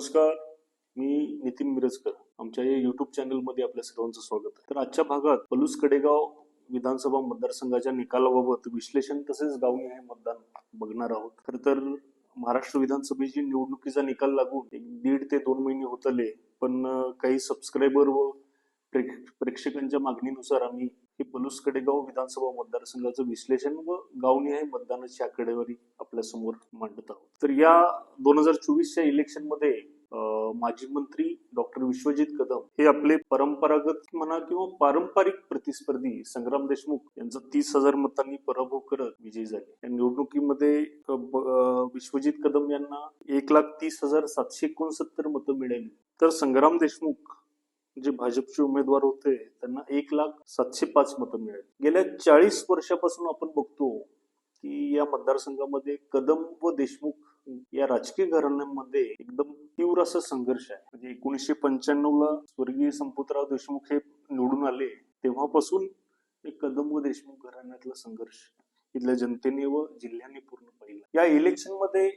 नमस्कार मी नितीन मिरजकर. आमच्या या युट्यूब चॅनलमध्ये आपल्या सर्वांचं स्वागत आहे. तर आजच्या भागात पलूस कडेगाव विधानसभा मतदारसंघाच्या निकालाबाबत विश्लेषण तसेच गावनिहाय मतदान बघणार आहोत. खर तर महाराष्ट्र विधानसभेची निवडणुकीचा निकाल लागून एक दीड ते दोन महिने होतले पण काही सबस्क्रायबर व प्रेक्षकांच्या मागणीनुसार आम्ही हे पलूस कडेगाव विधानसभा मतदारसंघाचं विश्लेषण व गावनिहाय मतदानाची आकडेवारी आपल्यासमोर मांडत आहोत. तर या दोन हजार चोवीसच्या इलेक्शनमध्ये माजी मंत्री डॉक्टर विश्वजित कदम हे आपले परंपरागत म्हणा किंवा पारंपरिक प्रतिस्पर्धी संग्राम देशमुख यांचा तीस हजार मतांनी पराभव करत विजयी झाले. या निवडणुकीमध्ये विश्वजित कदम यांना एक लाख तीस हजार सातशे एकोणसत्तर मतं मिळाली. तर संग्राम देशमुख जे भाजपचे उमेदवार होते त्यांना एक लाख सातशे पाच मतं मिळाली. गेल्या चाळीस वर्षापासून आपण बघतो की या मतदारसंघामध्ये कदम व देशमुख या राजकीय घराण्यांमध्ये एकदम तीव्र असा संघर्ष आहे. म्हणजे एकोणीसशे पंच्याण्णव ला स्वर्गीय संपुतराव देशमुख हे निवडून आले तेव्हापासून हे कदम व देशमुख घराण्यातला संघर्ष इथल्या जनतेने व जिल्ह्याने पूर्ण पाहिला. या इलेक्शनमध्ये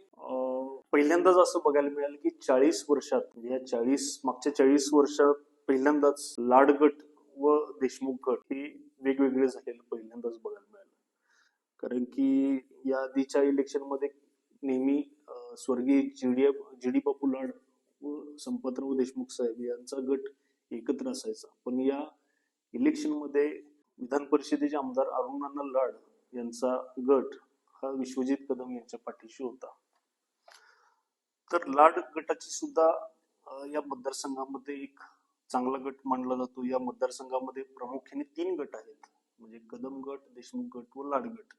पहिल्यांदाच असं बघायला मिळालं की चाळीस वर्षात म्हणजे या चाळीस मागच्या चाळीस वर्षात पहिल्यांदाच लाड गट व देशमुख गट हे वेगवेगळे झालेलं पहिल्यांदाच बघायला मिळालं. कारण की या आधीच्या इलेक्शनमध्ये नेहमी स्वर्गीय जीडी जीडी बापू लाड व संपतराव देशमुख साहेब यांचा गट एकत्र असायचा. पण या इलेक्शनमध्ये विधान परिषदेचे आमदार अरुणांना लाड यांचा गट हा विश्वजित कदम यांच्या पाठीशी होता. तर लाड गटाची सुद्धा या मतदारसंघामध्ये एक चांगला गट मानला जातो. या मतदारसंघामध्ये प्रामुख्याने तीन गट आहेत. म्हणजे कदम गट देशमुख गट व लाड गट.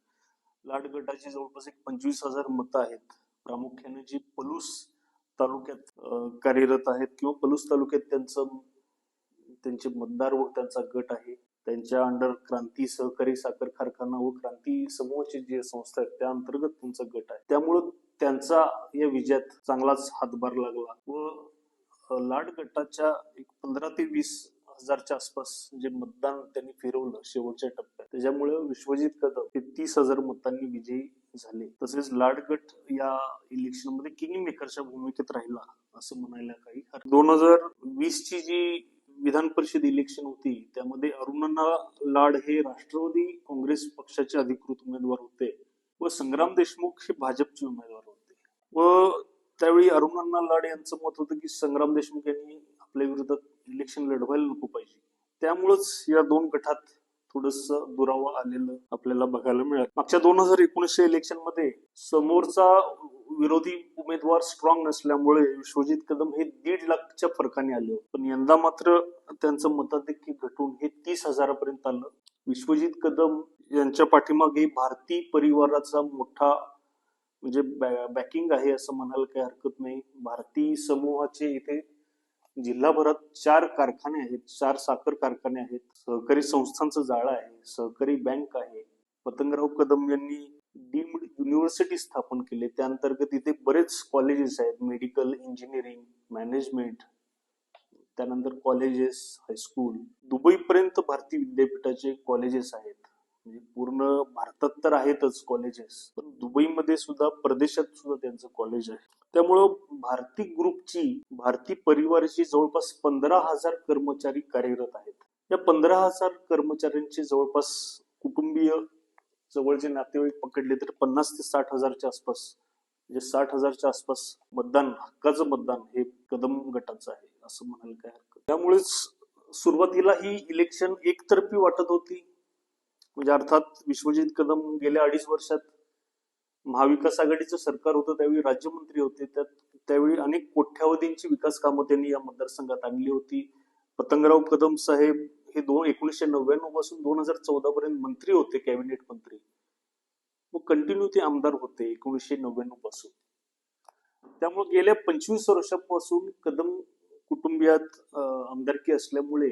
लाड गटाची जवळपास एक पंचवीस हजार मतं आहेत. प्रामुख्याने जी पलूस तालुक्यात कार्यरत आहेत किंवा पलूस तालुक्यात त्यांचं त्यांचे मतदार व त्यांचा गट आहे. त्यांच्या अंडर क्रांती सहकारी साखर कारखाना व क्रांती समूहाची जी संस्था आहेत त्या अंतर्गत त्यांचा गट आहे. त्यामुळं त्यांचा या विजयात चांगलाच हातभार लागला व लाड गटाच्या एक पंधरा ते वीस हजारच्या आसपास जे मतदान त्यांनी फिरवलं शेवटच्या टप्प्यात त्याच्यामुळे विश्वजित कदम हे तीस हजार मतांनी विजयी झाले. तसेच लाड गट या इलेक्शनमध्ये किंग मेकरच्या भूमिकेत राहिला असं म्हणायला काही दोन हजार वीस ची जी विधान परिषद इलेक्शन होती त्यामध्ये अरुणण्णा लाड हे राष्ट्रवादी काँग्रेस पक्षाचे अधिकृत उमेदवार होते व संग्राम देशमुख हे भाजपचे उमेदवार होते. व त्यावेळी अरुणांना लाड यांचं मत होतं की संग्राम देशमुख यांनी आपल्या विरोधात इलेक्शन लढवायला नको पाहिजे. त्यामुळेच या दोन गटात थोडस दुरावा आलेलं आपल्याला बघायला मिळालं. मागच्या दोन हजार एकोणीसच्या इलेक्शनमध्ये समोरचा विरोधी उमेदवार स्ट्रॉंग नसल्यामुळे विश्वजित कदम हे दीड लाखच्या फरकाने आले पण यंदा मात्र त्यांचं मताधिक्य घटून हे तीस हजारापर्यंत आलं. विश्वजित कदम यांच्या पाठीमागे भारतीय परिवाराचा मोठा म्हणजे बॅकिंग आहे असं म्हणायला काही हरकत नाही. भारतीय समूहाचे इथे जिल्हाभरात चार कारखाने आहेत चार साखर कारखाने आहेत. सहकारी संस्थांचं जाळं आहे सहकारी बँक आहे. पतंगराव कदम यांनी डीम्ड युनिव्हर्सिटी स्थापन केले. त्या अंतर्गत इथे बरेच कॉलेजेस आहेत. मेडिकल इंजिनिअरिंग मॅनेजमेंट त्यानंतर कॉलेजेस हायस्कूल. दुबईपर्यंत भारतीय विद्यापीठाचे कॉलेजेस आहेत. म्हणजे पूर्ण भारतात तर आहेतच कॉलेजेस पण दुबईमध्ये सुद्धा प्रदेशात सुद्धा त्यांचं कॉलेज आहे. त्यामुळं भारती ग्रुपची भारती परिवाराची जवळपास पंधरा हजार कर्मचारी कार्यरत आहेत. या पंधरा हजार कर्मचाऱ्यांचे जवळपास कुटुंबीय जवळचे नातेवाईक पकडले तर पन्नास ते साठ हजारच्या आसपास म्हणजे साठ हजारच्या आसपास मतदान हक्काचं मतदान हे कदम गटाचं आहे असं म्हणायला काय हरकत त्यामुळेच सुरुवातीला ही इलेक्शन एकतर्फी वाटत होती. म्हणजे अर्थात विश्वजित कदम गेल्या अडीच वर्षात महाविकास आघाडीचं सरकार होतं त्यावेळी राज्यमंत्री होते. त्यात त्यावेळी अनेक कोट्यावधींची विकास कामं त्यांनी या मतदारसंघात आणली होती. पतंगराव कदम साहेब हे दोन एकोणीसशे नव्याण्णवपासून दोन हजार चौदा पर्यंत मंत्री होते कॅबिनेट मंत्री. मग कंटिन्यू ते आमदार होते एकोणीसशे नव्याण्णवपासून. त्यामुळे गेल्या पंचवीस वर्षापासून कदम कुटुंबियात आमदारकी असल्यामुळे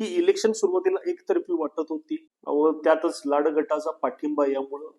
ही इलेक्शन सुरुवातीला एकतर्फी वाटत होती. व त्यातच लाड गटाचा पाठिंबा यामुळं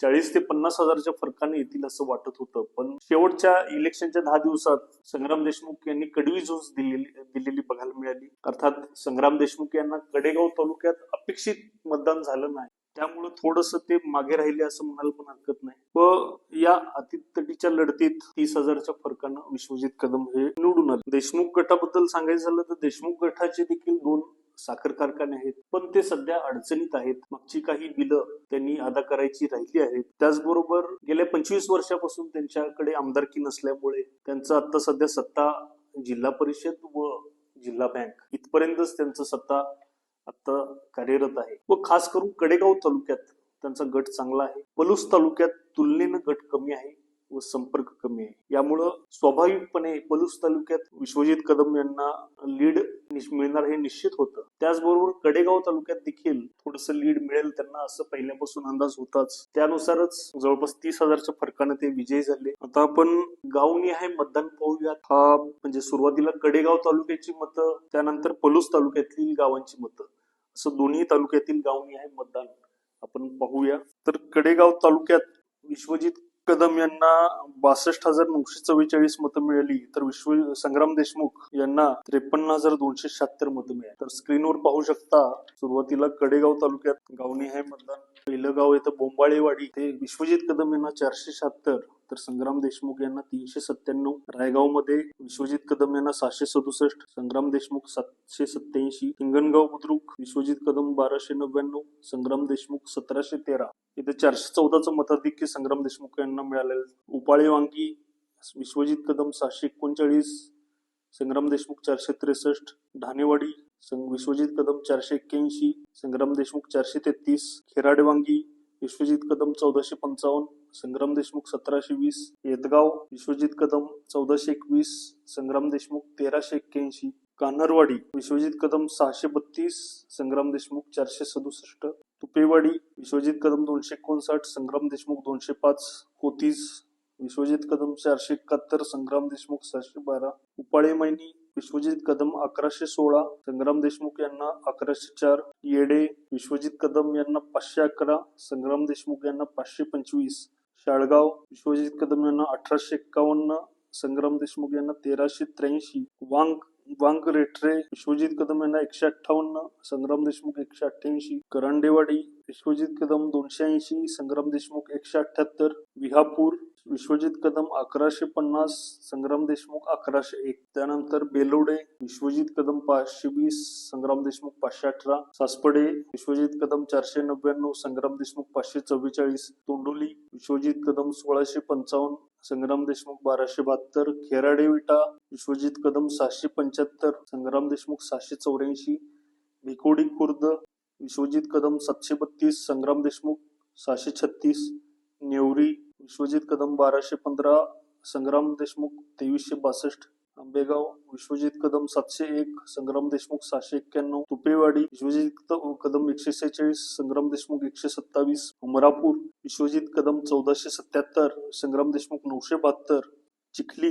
चाळीस ते पन्नास हजारच्या फरकाने येतील असं वाटत होतं. पण शेवटच्या इलेक्शनच्या दहा दिवसात संग्राम देशमुख यांनी कडवी झोस दिलेली दिलेली बघायला मिळाली. अर्थात संग्राम देशमुख यांना कडेगाव तालुक्यात अपेक्षित मतदान झालं नाही. त्यामुळे थोडस ते मागे राहिले असं म्हणायला पण हरकत नाही. व या अतितटीच्या लढतीत तीस हजारच्या फरकानं विश्वजित कदम हे निवडून आले. देशमुख गटाबद्दल सांगायचं झालं तर देशमुख गटाचे देखील दोन साखर कारखाने आहेत. पण ते सध्या अडचणीत आहेत. मागची काही बिलं त्यांनी अदा करायची राहिली आहेत. त्याचबरोबर गेल्या पंचवीस वर्षापासून त्यांच्याकडे आमदारकी नसल्यामुळे त्यांचं आता सध्या सत्ता जिल्हा परिषद व जिल्हा बँक. इथपर्यंतच त्यांचं सत्ता आता कार्यरत आहे. व खास करून कडेगाव तालुक्यात त्यांचा गट चांगला आहे. पलूस तालुक्यात तुलनेनं गट कमी आहे. व संपर्क कमी आहे. यामुळं स्वाभाविकपणे पलूस तालुक्यात विश्वजित कदम यांना लीड मिळणार हे निश्चित होतं. त्याचबरोबर कडेगाव तालुक्यात देखील थोडस लीड मिळेल त्यांना असं पहिल्यापासून अंदाज होताच. त्यानुसारच जवळपास तीस हजारच्या फरकाने ते विजयी झाले. आता आपण गावनिहाय मतदान पाहूयात. हा म्हणजे सुरुवातीला कडेगाव तालुक्याची मतं त्यानंतर पलूस तालुक्यातील गावांची मतं. असं दोन्ही तालुक्यातील गावनिहाय मतदान. आपण पाहूया. तर कडेगाव तालुक्यात विश्वजित कदम यांना बासष्ट हजार नऊशे चव्वेचाळीस मतं मिळाली तर विश्व संग्राम देशमुख यांना त्रेपन्न हजार दोनशे शहात्तर मतं मिळाली. तर स्क्रीनवर पाहू शकता सुरुवातीला कडेगाव तालुक्यात गावणी आहे मतदान पहिलं गाव येतं बोंबाळेवाडी ते विश्वजित कदम यांना चारशे शहात्तर तर संग्राम देशमुख यांना तीनशे सत्त्याण्णव रायगावमध्ये विश्वजित कदम यांना सहाशे सदुसष्ट संग्राम देशमुख सातशे सत्याऐंशी हिंगणगाव बुद्रुक विश्वजित कदम बाराशे नव्याण्णव संग्राम देशमुख सतराशे तेरा. इथे चारशे चौदाचं मताधिक्य संग्राम देशमुख यांना मिळालेलं उपाळे वांगी विश्वजित कदम सहाशे एकोणचाळीस संग्राम देशमुख चारशे त्रेसष्ट ढाणेवाडी विश्वजित कदम चारशे एक्क्याऐंशी संग्राम देशमुख चारशे तेहतीस खेराडे वांगी विश्वजित कदम चौदाशे पंचावन्न संग्राम देशमुख सतराशे वीस येदगाव विश्वजित कदम चौदाशे एकवीस संग्राम देशमुख तेराशे एक्क्याऐंशी कान्हरवाडी विश्वजित कदम सहाशे बत्तीस संग्राम देशमुख चारशे सदुसष्ट तुपेवाडी विश्वजित कदम दोनशे एकोणसाठ संग्राम देशमुख दोनशे पाच कोतीस विश्वजित कदम चारशे एकाहत्तर संग्राम देशमुख सहाशे बारा उपाळे मैनी विश्वजित कदम अकराशे सोळा संग्राम देशमुख यांना अकराशे चार येडे विश्वजित कदम यांना पाचशे अकरा संग्राम देशमुख यांना पाचशे पंचवीस शाळगाव विश्वजित कदम यांना अठराशे एक्कावन्न संग्राम देशमुख यांना तेराशे त्र्याऐंशी वांग वांग रेठरे विश्वजित कदम यांना एकशे अठ्ठावन्न संग्राम देशमुख एकशे अठ्ठ्याऐंशी करंडेवाडी विश्वजित कदम दोनशे ऐंशी संग्राम देशमुख एकशे अठ्ठ्याहत्तर विहापूर विश्वजित कदम अकराशे पन्नास संग्राम देशमुख अकराशे एक. त्यानंतर बेलोडे विश्वजित कदम पाचशे वीस संग्राम देशमुख पाचशे अठरा. सासपडे विश्वजित कदम चारशे नव्याण्णव संग्राम देशमुख पाचशे चव्वेचाळीस. तोंडोली विश्वजित कदम सोळाशे पंचावन्न संग्राम देशमुख बाराशे बहात्तर. खेराडे विटा विश्वजित कदम सहाशे पंच्याहत्तर संग्राम देशमुख सहाशे चौऱ्याऐंशी. भिकोडी खुर्द विश्वजित कदम सातशे बत्तीस संग्राम देशमुख सहाशे छत्तीस. नेवरी विश्वजित कदम बाराशे पंधरा संग्राम देशमुख तेवीसशे बासष्ट आंबेगाव विश्वजित कदम सातशे एक संग्राम देशमुख सहाशे एक्क्याण्णव तुपेवाडी विश्वजित कदम एकशे सेहेचाळीस संग्राम देशमुख एकशे सत्तावीस उमरापूर विश्वजित कदम चौदाशे सत्याहत्तर संग्राम देशमुख नऊशे बहात्तर चिखली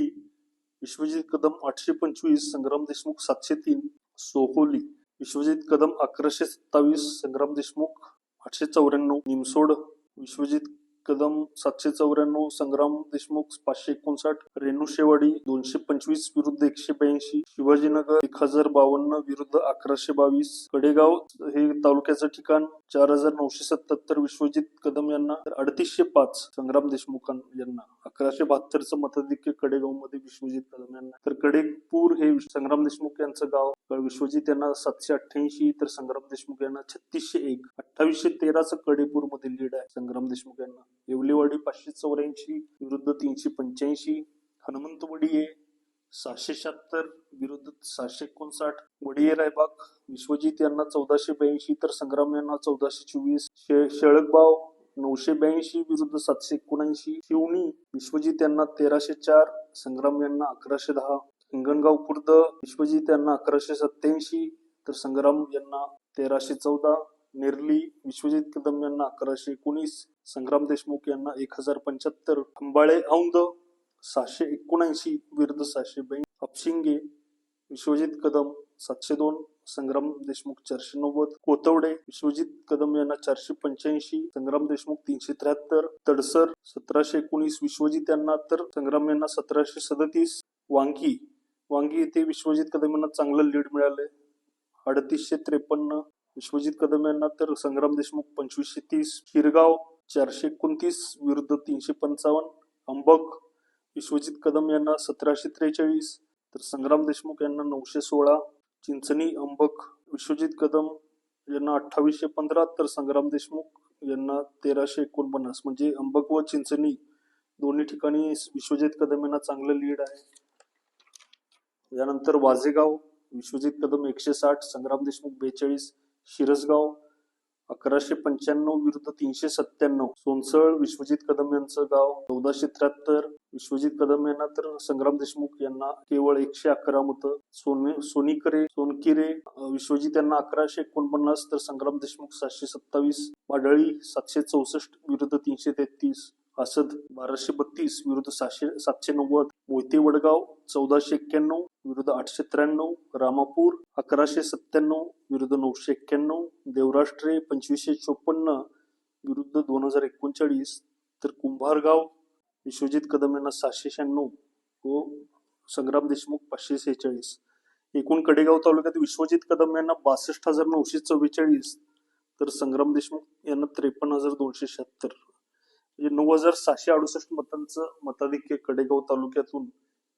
विश्वजित कदम आठशे पंचवीस संग्राम देशमुख सातशे तीन सोहोली विश्वजित कदम अकराशे सत्तावीस संग्राम देशमुख आठशे चौऱ्याण्णव निमसोड विश्वजित कदम सातशे चौऱ्याण्णव संग्राम देशमुख पाचशे एकोणसाठ रेणू शेवाडी दोनशे पंचवीस विरुद्ध एकशे ब्याऐंशी शिवाजीनगर एक हजार बावन्न विरुद्ध अकराशे बावीस कडेगाव हे तालुक्याचं ठिकाण चार हजार नऊशे सत्याहत्तर विश्वजित कदम यांना तर अडतीसशे पाच संग्राम देशमुख यांना अकराशे बहात्तरचं मताधिक्य कडेगावमध्ये विश्वजित कदम यांना. तर कडेपूर हे संग्राम देशमुख यांचं गाव विश्वजीत विश्वजित यांना सातशे अठ्ठ्याऐंशी तर संग्राम देशमुख यांना छत्तीसशे एक. अठ्ठावीसशे तेराचं कडेपूरमध्ये लीड आहे संग्राम देशमुख यांना. येवलेवाडी पाचशे चौऱ्याऐंशी विरुद्ध तीनशे पंच्याऐंशी हनुमंत वडिये सहाशे शहात्तर विरुद्ध सहाशे एकोणसाठ वडिये रायबाग विश्वजित यांना चौदाशे ब्याऐंशी तर संग्राम यांना चौदाशे चोवीस शेळकबाव नऊशे ब्याऐंशी विरुद्ध सातशे एकोणऐंशी शिवणी विश्वजित यांना तेराशे चार संग्राम यांना अकराशे दहा हिंगणगाव खुर्द विश्वजित यांना अकराशे सत्याऐंशी तर संग्राम यांना तेराशे चौदा नेरली विश्वजित कदम यांना अकराशे एकोणीस संग्राम देशमुख यांना एक हजार पंच्याहत्तर अंबाळे औंद सहाशे एकोणऐंशी विरुद्ध सहाशे ब्याऐंशी अपशिंगे विश्वजित कदम सातशे दोन संग्राम देशमुख चारशे नव्वद कोतवडे विश्वजित कदम यांना चारशे पंच्याऐंशी संग्राम देशमुख तीनशे त्र्याहत्तर तडसर सतराशे एकोणीस विश्वजित यांना तर संग्राम यांना सतराशे सदतीस वांगी वांगी येथे विश्वजित कदम यांना चांगलं लीड मिळालंय. अडतीसशे त्रेपन्न विश्वजित कदम यांना तर संग्राम देशमुख पंचवीसशे तीस शिरगाव चारशे एकोणतीस विरुद्ध तीनशे पंचावन्न अंबक विश्वजित कदम यांना सतराशे त्रेचाळीस तर संग्राम देशमुख यांना नऊशे सोळा चिंचणी अंबक विश्वजित कदम यांना अठ्ठावीसशे पंधरा तर संग्राम देशमुख यांना तेराशे एकोणपन्नास. म्हणजे अंबक व चिंचणी दोन्ही ठिकाणी विश्वजित कदम यांना चांगलं लीड आहे. यानंतर वाजेगाव विश्वजित कदम एकशे साठ संग्राम देशमुख बेचाळीस शिरसगाव अकराशे पंच्याण्णव विरुद्ध तीनशे सत्त्याण्णव. सोनसळ विश्वजित कदम यांचं गाव. चौदाशे त्र्याहत्तर विश्वजित कदम यांना तर संग्राम देशमुख यांना केवळ एकशे अकरा मतं. सोने सोनीकरे सोनकिरे विश्वजित यांना अकराशे एकोणपन्नास तर संग्राम देशमुख सातशे सत्तावीस. वाडळी सातशे चौसष्ट विरुद्ध तीनशे तेहतीस. असद बाराशे बत्तीस विरुद्ध सातशे सातशे नव्वद मोहिते वडगाव चौदाशे एक्क्याण्णव विरुद्ध आठशे त्र्याण्णव रामापूर अकराशे सत्त्याण्णव विरुद्ध नऊशे एक्क्याण्णव देवराष्ट्रे पंचवीसशे चोपन्न विरुद्ध दोन हजार एकोणचाळीस तर कुंभारगाव विश्वजित कदम यांना सहाशे शहाण्णव व संग्राम देशमुख पाचशे सेहेचाळीस. एकूण कडेगाव तालुक्यात विश्वजित कदम यांना बासष्ट हजार नऊशे चव्वेचाळीस तर संग्राम देशमुख यांना त्रेपन्न हजार दोनशे शहात्तर. म्हणजे नऊ हजार सहाशे अडुसष्ट मतांचं मताधिक्य कडेगाव तालुक्यातून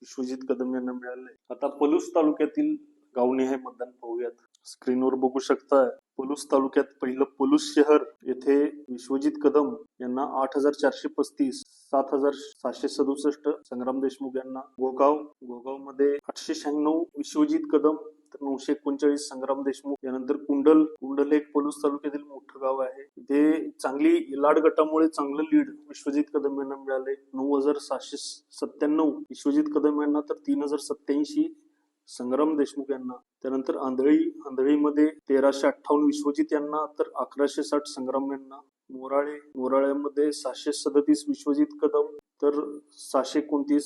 विश्वजित कदम यांना मिळालंय. आता पलूस तालुक्यातील गावने हे मतदान पाहूयात. स्क्रीनवर बघू शकताय. पलूस तालुक्यात पहिलं पलूस शहर येथे विश्वजित कदम यांना आठ हजार चारशे पस्तीस सात हजार सहाशे सदुसष्ट संग्राम देशमुख यांना गोगाव गोगावमध्ये आठशे शहाण्णव विश्वजित कदम तर नऊशे एकोणचाळीस संग्राम देशमुख यानंतर कुंडल कुंडल हे एक पलूस तालुक्यातील मोठं गाव आहे. इथे चांगली लाड गटामुळे चांगलं लीड विश्वजित कदम यांना मिळाले. नऊ हजार सहाशे सत्त्याण्णव विश्वजित कदम यांना तर तीन हजार सत्याऐंशी संग्राम देशमुख यांना. त्यानंतर आंधळी आंधळीमध्ये तेराशे अठ्ठावन्न विश्वजित यांना तर अकराशे साठ संग्राम यांना. मोराळे मोराळ्यामध्ये सहाशे सदतीस विश्वजित कदम तर सहाशे एकोणतीस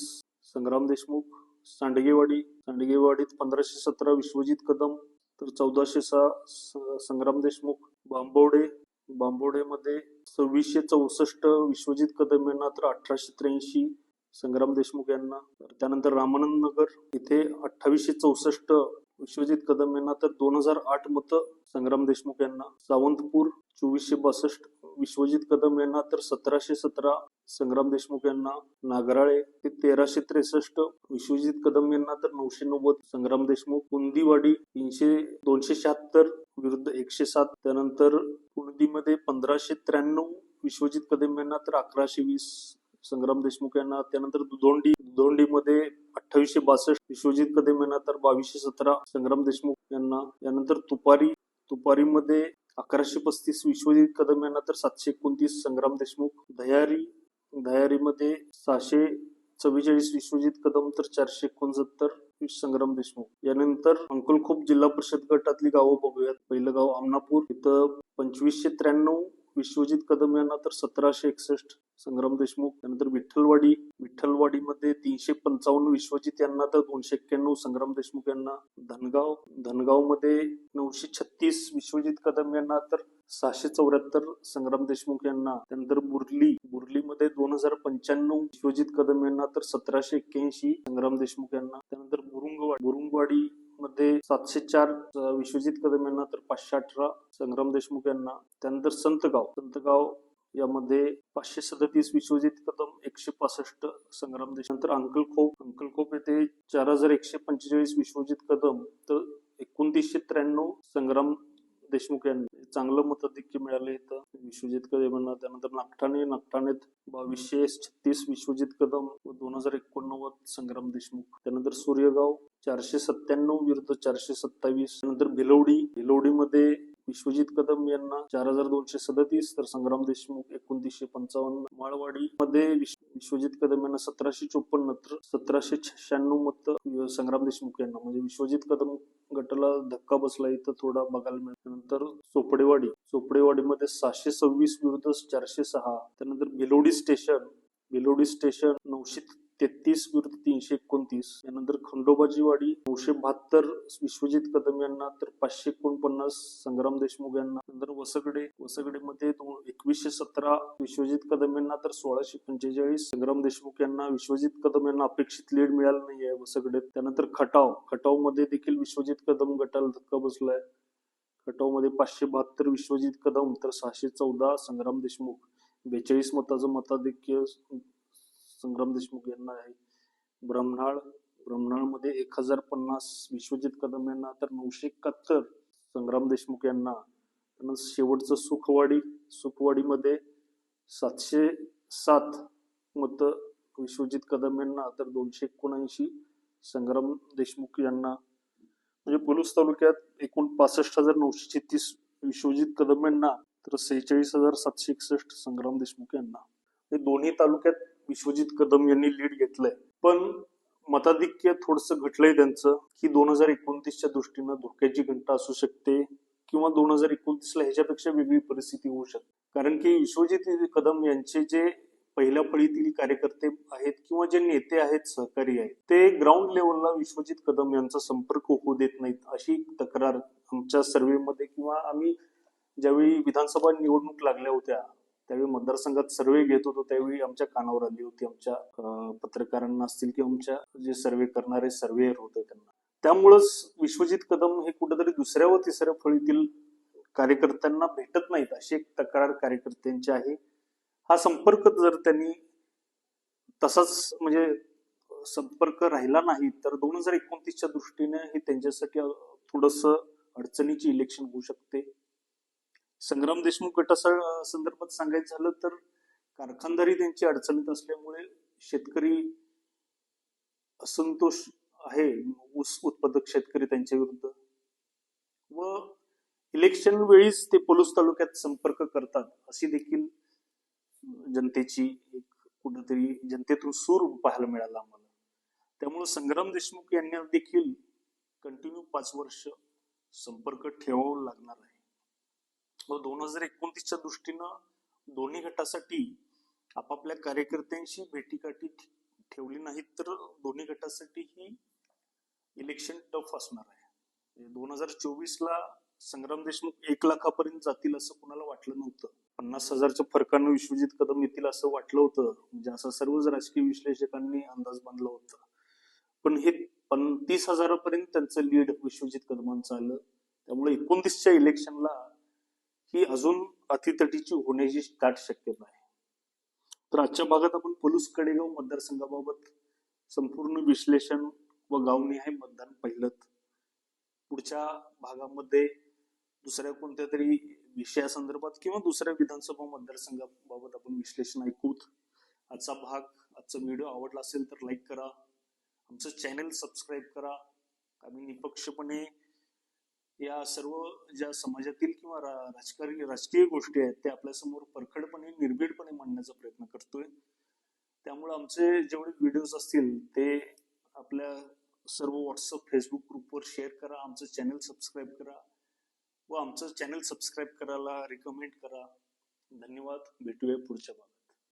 संग्राम देशमुख. सांडगेवाडी सांडगेवाडीत पंधराशे सतरा विश्वजित कदम तर चौदाशे सहा स- संग्राम देशमुख बांबवडे बांबवडेमध्ये सव्वीसशे चौसष्ट विश्वजित कदम यांना तर अठराशे त्र्याऐंशी संग्राम देशमुख यांना. तर त्यानंतर रामानंद नगर इथे अठ्ठावीसशे चौसष्ट विश्वजित कदम यांना तर दोन हजार आठ मतं संग्राम देशमुख यांना. सावंतपूर चोवीसशे बासष्ट विश्वजित कदम यांना तर सतराशे सतरा संग्राम देशमुख यांना. नागराळे ते तेराशे त्रेसष्ट विश्वजित कदम यांना तर नऊशे नव्वद संग्राम देशमुख. कुंदीवाडी तीनशे दोनशे शहात्तर विरुद्ध एकशे सात. त्यानंतर कुंदीमध्ये पंधराशे त्र्याण्णव विश्वजित कदम यांना तर अकराशे वीस संग्राम देशमुख यांना. त्यानंतर दुधोंडी दुधोंडीमध्ये अठ्ठावीसशे बासष्ट विश्वजित कदम यांना तर बावीसशे सतरा संग्राम देशमुख यांना. यानंतर तुपारी तुपारीमध्ये अकराशे पस्तीस विश्वजित कदम यांना तर सातशे एकोणतीस संग्राम देशमुख दयारी दयारीमध्ये सहाशे चव्वेचाळीस विश्वजित कदम तर चारशे एकोणसत्तर संग्राम देशमुख. यानंतर अंकुलखोप जिल्हा परिषद गटातली गावं बघूयात. पहिलं गाव आमनापूर इथं पंचवीसशे त्र्याण्णव विश्वजित कदम यांना तर सतराशे एकसष्ट संग्राम देशमुख त्यानंतर विठ्ठलवाडी विठ्ठलवाडीमध्ये तीनशे पंचावन्न विश्वजित यांना तर दोनशे एक्क्याण्णव संग्राम देशमुख यांना धनगाव धनगावमध्ये नऊशे छत्तीस विश्वजित कदम यांना तर सहाशे चौऱ्याहत्तर संग्राम देशमुख यांना त्यानंतर बुर्ली बुर्लीमध्ये दोन हजार पंच्याण्णव विश्वजित कदम यांना तर सतराशे एक्क्याऐंशी संग्राम देशमुख यांना त्यानंतर बुरुंगवाडी बुरुंगवाडी मध्ये सातशे चार विश्वजित कदम यांना तर पाचशे अठरा संग्राम देशमुख यांना त्यानंतर संतगाव. संतगाव यामध्ये पाचशे सदतीस विश्वजित कदम एकशे पासष्ट संग्राम देश नंतर अंकलखोप अंकलखोप येथे चार हजार एकशे पंचेचाळीस विश्वजित कदम तर एकोणतीसशे त्र्याण्णव संग्राम देशमुख यांनी. चांगलं मताधिक्य मिळालं इथं. विश्वजित कदम यांना. त्यानंतर नागठाणे नागठाणेत बावीसशे छत्तीस विश्वजित कदम व दोन हजार एकोणनव्वद संग्राम देशमुख. त्यानंतर सूर्यगाव चारशे सत्त्याण्णव विरुद्ध चारशे सत्तावीस. नंतर भिलवडी भिलवडीमध्ये विश्वजित कदम यांना चार हजार दोनशे सदतीस तर संग्राम देशमुख एकोणतीसशे पंचावन्न. माळवाडी मध्ये विश्वजित कदम यांना सतराशे चोपन्न तर सतराशे शहाण्णव मत संग्राम देशमुख यांना. म्हणजे विश्वजित कदम गटाला धक्का बसला इथं थोडा बघायला मिळतो नंतर चोपडेवाडी चोपडेवाडीमध्ये सहाशे सव्वीस विरुद्ध चारशे सहा. त्यानंतर भिलोडी स्टेशन भिलोडी स्टेशन नऊशे तेहतीस विरुद्ध तीनशे एकोणतीस. यानंतर खंडोबाजीवाडी नऊशे बहात्तर विश्वजित कदम यांना तर पाचशे एकोणपन्नास संग्राम देशमुख यांना. नंतर वसगडे वसगडेमध्ये दोन- एकवीसशे सतरा विश्वजित कदम यांना तर सोळाशे पंचेचाळीस संग्राम देशमुख यांना विश्वजित कदम यांना अपेक्षित लीड मिळाला नाही आहे वसगडेत. त्यानंतर खटाव खटावमध्ये देखील विश्वजित कदम गटाला धक्का बसलाय. खटावमध्ये पाचशे बहात्तर विश्वजित कदम तर सहाशे चौदा संग्राम देशमुख. बेचाळीस मताचं मताधिक्य संग्राम देशमुख यांना आहे. ब्रह्मनाळ ब्रह्मनाळमध्ये एक हजार पन्नास विश्वजित कदम यांना तर नऊशे एकाहत्तर संग्राम देशमुख यांना. त्यानंतर शेवटचं सुखवाडी सुखवाडीमध्ये सातशे सात मत विश्वजित कदम यांना तर दोनशे एकोणऐंशी संग्राम देशमुख यांना. म्हणजे पलूस तालुक्यात एकूण पासष्ट हजार नऊशे छत्तीस विश्वजित कदम यांना तर सेहेचाळीस हजार सातशे एकसष्ट संग्राम देशमुख यांना. हे दोन्ही तालुक्यात विश्वजित कदम यांनी लीड घेतलंय. पण मताधिक्य थोडस घटलंय त्यांचं की दोन हजार एकोणतीसच्या दृष्टीनं धोक्याची घंटा असू शकते किंवा दोन हजार एकोणतीसला ह्याच्यापेक्षा वेगळी परिस्थिती होऊ शकते. कारण की विश्वजित कदम यांचे जे पहिल्या फळीतील कार्यकर्ते आहेत किंवा जे नेते आहेत सहकारी आहेत ते ग्राउंड लेवलला विश्वजित कदम यांचा संपर्क होऊ देत नाहीत अशी तक्रार आमच्या सर्व्हेमध्ये किंवा आम्ही ज्यावेळी विधानसभा निवडणूक लागल्या होत्या त्यावेळी मतदारसंघात सर्वे घेत होतो त्यावेळी आमच्या कानावर आली होती आमच्या पत्रकारांना असतील किंवा आमच्या जे सर्वे करणारे सर्वेअर होते त्यांना. त्यामुळंच विश्वजित कदम हे कुठेतरी दुसऱ्या व तिसऱ्या फळीतील कार्यकर्त्यांना भेटत नाहीत अशी एक तक्रार कार्यकर्त्यांची आहे. हा संपर्क जर त्यांनी तसाच म्हणजे संपर्क राहिला नाही तर दोन हजार एकोणतीसच्या दृष्टीने हे त्यांच्यासाठी थोडस अडचणीची इलेक्शन होऊ शकते. संग्राम देशमुख गटा संदर्भात सांगायचं झालं तर कारखानदारी त्यांची अडचणीत असल्यामुळे शेतकरी असंतोष आहे ऊस उत्पादक शेतकरी त्यांच्या विरुद्ध. व इलेक्शन वेळीच ते पोलूस तालुक्यात संपर्क करतात अशी देखील जनतेची एक कुठंतरी जनतेतून सूर पाहायला मिळाला आम्हाला. त्यामुळे संग्राम देशमुख यांना देखील कंटिन्यू पाच वर्ष संपर्क ठेवावा लागणार आहे. व दोन हजार एकोणतीसच्या दृष्टीनं दोन्ही गटासाठी आपापल्या कार्यकर्त्यांशी भेटीगाठी ठेवली नाहीत तर दोन्ही गटासाठी ही इलेक्शन टफ असणार आहे. म्हणजे दोन हजार चोवीस ला संग्राम देशमुख एक लाखापर्यंत जातील असं कुणाला वाटलं नव्हतं. पन्नास हजारच्या फरकानं विश्वजित कदम येतील असं वाटलं होतं. म्हणजे असं सर्वच राजकीय विश्लेषकांनी अंदाज बांधला होता. पण हे पण तीस हजारापर्यंत त्यांचं लीड विश्वजित कदमांचं आलं. त्यामुळे एकोणतीसच्या इलेक्शनला ही अजून अतितटीची होण्याची दाट शक्यता आहे. तर आजच्या भागात आपण पलूस कडेगाव मतदारसंघाबाबत संपूर्ण विश्लेषण व गावनिहाय मतदान पाहिलं पुढच्या भागामध्ये दुसऱ्या कोणत्या तरी विषयासंदर्भात किंवा दुसऱ्या विधानसभा मतदारसंघाबाबत आपण विश्लेषण ऐकूत. आजचा भाग आजचा व्हिडिओ आवडला असेल तर लाईक करा. आमचं चॅनल सबस्क्राईब करा. आम्ही निपक्षपणे या सर्व ज्या समाजातील किंवा रा- राजकारणी राजकीय गोष्टी आहेत त्या आपल्यासमोर परखडपणे निर्भीडपणे मांडण्याचा प्रयत्न करतोय. त्यामुळे आमचे जेवढे व्हिडिओज असतील ते आपल्या सर्व व्हॉट्सअप फेसबुक ग्रुपवर शेअर करा आमचं चॅनल सबस्क्राईब करा व आमचं चॅनल सबस्क्राईब करायला रिकमेंड करा. धन्यवाद. भेटूया पुढच्या भागात.